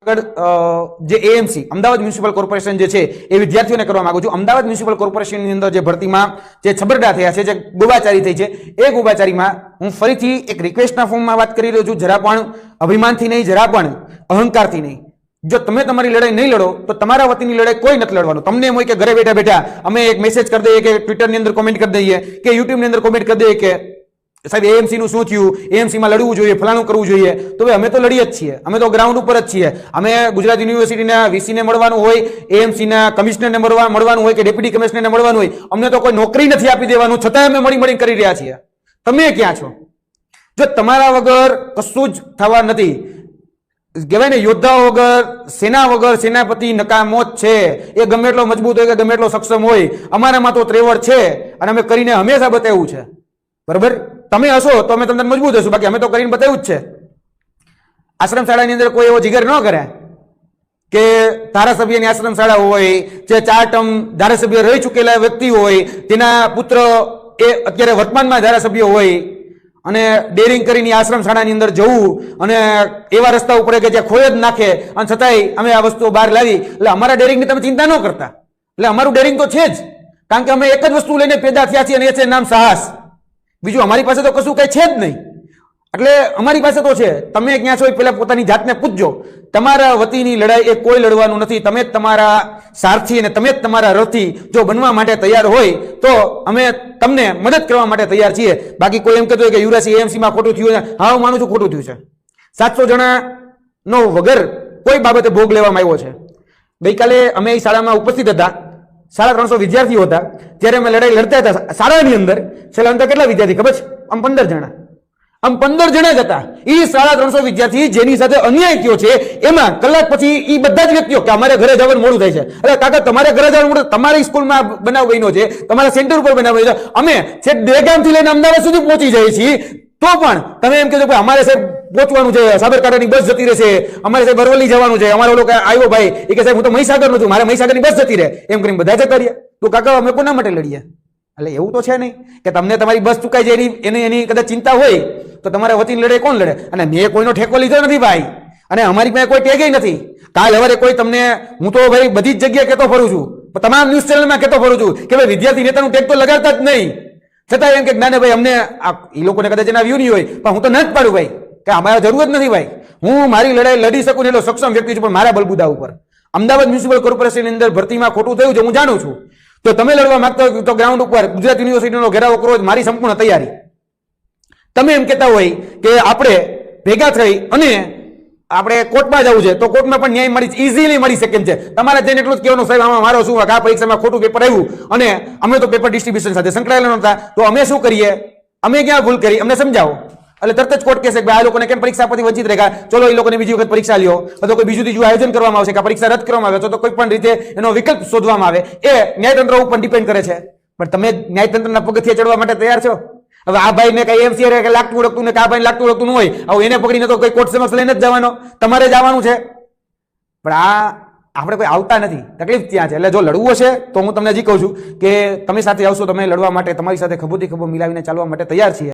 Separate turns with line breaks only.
આગળ જે AMC Ahmedabad municipal corporation જે છે, એ વિદ્યાર્થીઓને કરવા માંગુ છું. અમદાવાદ મ્યુનિસિપલ કોર્પોરેશનની અંદર જે ભરતીમાં જે છબરડા થયા છે, જે ગોબાચારી થઈ છે, એ ગોબાચારીમાં હું ફરીથી એક રિક્વેસ્ટના ફોર્મમાં વાત કરી રહ્યો છું. જરા પણ અભિમાનથી નહીં, જરા પણ અહંકારથી નહીં. જો તમે તમારી લડાઈ નહીં લડો, તો તમારા વતીની લડાઈ કોઈ નથી લડવાનું. તમને એમ હોય કે ઘરે બેઠા બેઠા અમે એક મેસેજ કરી દઈએ કે ટ્વિટરની અંદર કોમેન્ટ કરી દઈએ, કે યુટ્યુબની અંદર કોમેન્ટ કરી દઈએ કે સાહેબ એએમસીનું શું થયું? એએમસીમાં લડવું જોઈએ, ફલાણું કરવું જોઈએ. તો ભાઈ, અમે તો લડીએ જ છીએ. અમે તો ગ્રાઉન્ડ ઉપર જ છીએ. અમે ગુજરાત યુનિવર્સિટીના વીસીને મળવાનું હોય એએમસીના કમિશનરને મળવા, મળવાનું હોય કે ડેપ્યુટી કમિશનરને મળવાનું હોય, અમને તો કોઈ નોકરી નથી આપી દેવાનું. છતાં અમે મળી મળી કરી રહ્યા છીએ. તમે ક્યાં છો? જો તમારા વગર કશું જ થવા નથી. કહેવાય ને યોદ્ધા વગર, સેના વગર સેનાપતિ નકામો જ છે. એ ગમે એટલો મજબૂત હોય કે ગમે એટલો સક્ષમ હોય. અમારામાં તો ત્રેવડ છે. અને અમે કરીને હંમેશા બતાવ્યું છે. બરાબર? તમે હશો તો અમે તમને મજબૂત હશું. બાકી અમે તો કરીને બતાવ્યું જ છે. આશ્રમ શાળાની અંદર કોઈ એવો જીગર ન કરે કે ધારાસભ્યની આશ્રમ શાળા હોય, જે ચાર ટર્મ ધારાસભ્ય રહી ચૂકેલા વ્યક્તિ હોય, તેના પુત્ર એ અત્યારે વર્તમાનમાં ધારાસભ્ય હોય અને ડેરિંગ કરીને આશ્રમ શાળાની અંદર જવું અને એવા રસ્તા ઉપર કે જે ખોય જ નાખે અને છતાંય અમે આ વસ્તુઓ બહાર લાવી. એટલે અમારા ડેરિંગની તમે ચિંતા ન કરતા. એટલે અમારું ડેરિંગ તો છે જ. કારણ કે અમે એક જ વસ્તુ લઈને પેદા થયા છીએ અને એ છે નામ સાહસ. બીજું અમારી પાસે તો કશું કઈ છે જ નહીં. એટલે અમારી પાસે તો છે. તમે ક્યાં છો એ પહેલા પોતાની જાતને પૂછજો. તમારા વતીની લડાઈ એ કોઈ લડવાનું નથી. તમે જ તમારા સારથી અને તમે જ તમારા રથી જો બનવા માટે તૈયાર હોય, તો અમે તમને મદદ કરવા માટે તૈયાર છીએ. બાકી કોઈ એમ કહેતું કે યુરાસી એએમસીમાં ખોટું થયું છે. હા, હું માનું છું ખોટું થયું છે. સાતસો જણાનો વગર કોઈ બાબતે ભોગ લેવામાં આવ્યો છે. ગઈકાલે અમે એ શાળામાં ઉપસ્થિત હતા. સાડા ત્રણસો વિદ્યાર્થીઓ હતા. ત્યારે અમે લડાઈ લડતા હતા. શાળાની અંદર છેલ્લા અંદર કેટલા વિદ્યાર્થી ખબર છે? આમ પંદર જણા. આમ પંદર જણા જ હતા. એ સાડા ત્રણસો વિદ્યાર્થી જેની સાથે અન્યાય થયો છે, એમાં કલાક પછી એ બધા જ વ્યક્તિઓ કે અમારે ઘરે જવાનું મોડું થાય છે. અરે કાકા, તમારે ઘરે જવાનું મોડું, તમારી સ્કૂલમાં બનાવ બન્યો છે, તમારા સેન્ટર ઉપર બનાવ છે. અમે છે દેગામથી લઈને અમદાવાદ સુધી પહોંચી જઈએ છીએ. તો પણ તમે એમ કહેજો કે અમારે સાહેબ પહોંચવાનું છે, સાબરકાંઠાની બસ જતી રહેશે, અમારે સાહેબ અરવલ્લી જવાનું છે, અમારો લોકો આવ્યો ભાઈ એ કે સાહેબ હું તો મહીસાગરનું છું મારે મહીસાગરની બસ જતી રહે. એમ કરીને બધા જતા રહ્યા. તો કાકા, અમે કોના માટે લડીએ એટલે એવું તો છે નહીં કે તમને તમારી બસ ચૂકાઈ જાય એની એની એની કદાચ ચિંતા હોય, તો તમારા વતીને લડે કોણ લડે? અને મેં કોઈનો ઠેકો લીધો નથી ભાઈ. અને અમારી પાસે કોઈ ટેગે નથી. કાલ હવે કોઈ તમને, હું તો ભાઈ બધી જ જગ્યાએ કહેતો ફરું છું. તમામ ન્યૂઝ ચેનલમાં કહેતો ફરું છું કે ભાઈ વિદ્યાર્થી નેતાનું ટેગ તો લગાડતા જ નહીં. છતાં એમ કે, ના ભાઈ, અમને આ એ લોકોને કદાચ એના વ્યૂ નહીં હોય, પણ હું તો ન જ પાડું ભાઈ. કે અમારે જરૂર જ નથી ભાઈ. હું મારી લડાઈ લડી શકું એટલો સક્ષમ વ્યક્તિ છું, પણ મારા બલબુદા ઉપર. અમદાવાદ મ્યુનિસિપલ કોર્પોરેશનની અંદર ભરતીમાં ખોટું થયું છે, હું જાણું છું. તો તમે લડવા માંગતા હોય તો ગ્રાઉન્ડ ઉપર ગુજરાત યુનિવર્સિટીનો ઘેરાવો કરો મારી સંપૂર્ણ તૈયારી. તમે એમ કહેતા હોય કે આપણે ભેગા થઈ અને આપણે કોર્ટમાં જવું છે, તો કોર્ટમાં પણ ન્યાય મળી ઇઝીલી મળી શકે છે. તમારે જઈને એટલું જ કહેવાનું, સાહેબ, આમાં મારો શું આ પરીક્ષામાં ખોટું પેપર આવ્યું અને અમે તો પેપર ડિસ્ટ્રીબ્યુશન સાથે સંકળાયેલા નહોતા. તો અમે શું કરીએ? અમે ક્યાં ભૂલ કરી? અમને સમજાવો. એટલે તરત જ કોર્ટ કહેશે કે આ લોકોને કેમ પરીક્ષા આપવાથી વંચિત રહ્યા ચલો, એ લોકોને બીજી વખત પરીક્ષા લ્યો. અથવા કોઈ બીજું ત્રીજું આયોજન કરવામાં આવશે કે પરીક્ષા રદ કરવામાં આવે, તો કોઈ પણ રીતે એનો વિકલ્પ શોધવામાં આવે. એ ન્યાયતંત્ર ઉપર ડિપેન્ડ કરે છે. પણ તમે ન્યાયતંત્રના પગથિયે ચડવા માટે તૈયાર છો? હવે આ ભાઈને કઈ એમ કે લાગતું ઓળખતું ને કે આ ભાઈ લાગતું ઓળખતું ન હોય હવે એને પકડીને તો કોઈ કોર્ટ સમક્ષ લઈને જ જવાનો. તમારે જવાનું છે. પણ આ આપણે કોઈ આવતા નથી. તકલીફ ત્યાં છે. એટલે જો લડવું હશે, તો હું તમને હજી કહું છું કે તમે સાથે આવશો, તમે લડવા માટે તમારી સાથે ખભોથી ખભો મિલાવીને ચાલવા માટે તૈયાર છીએ.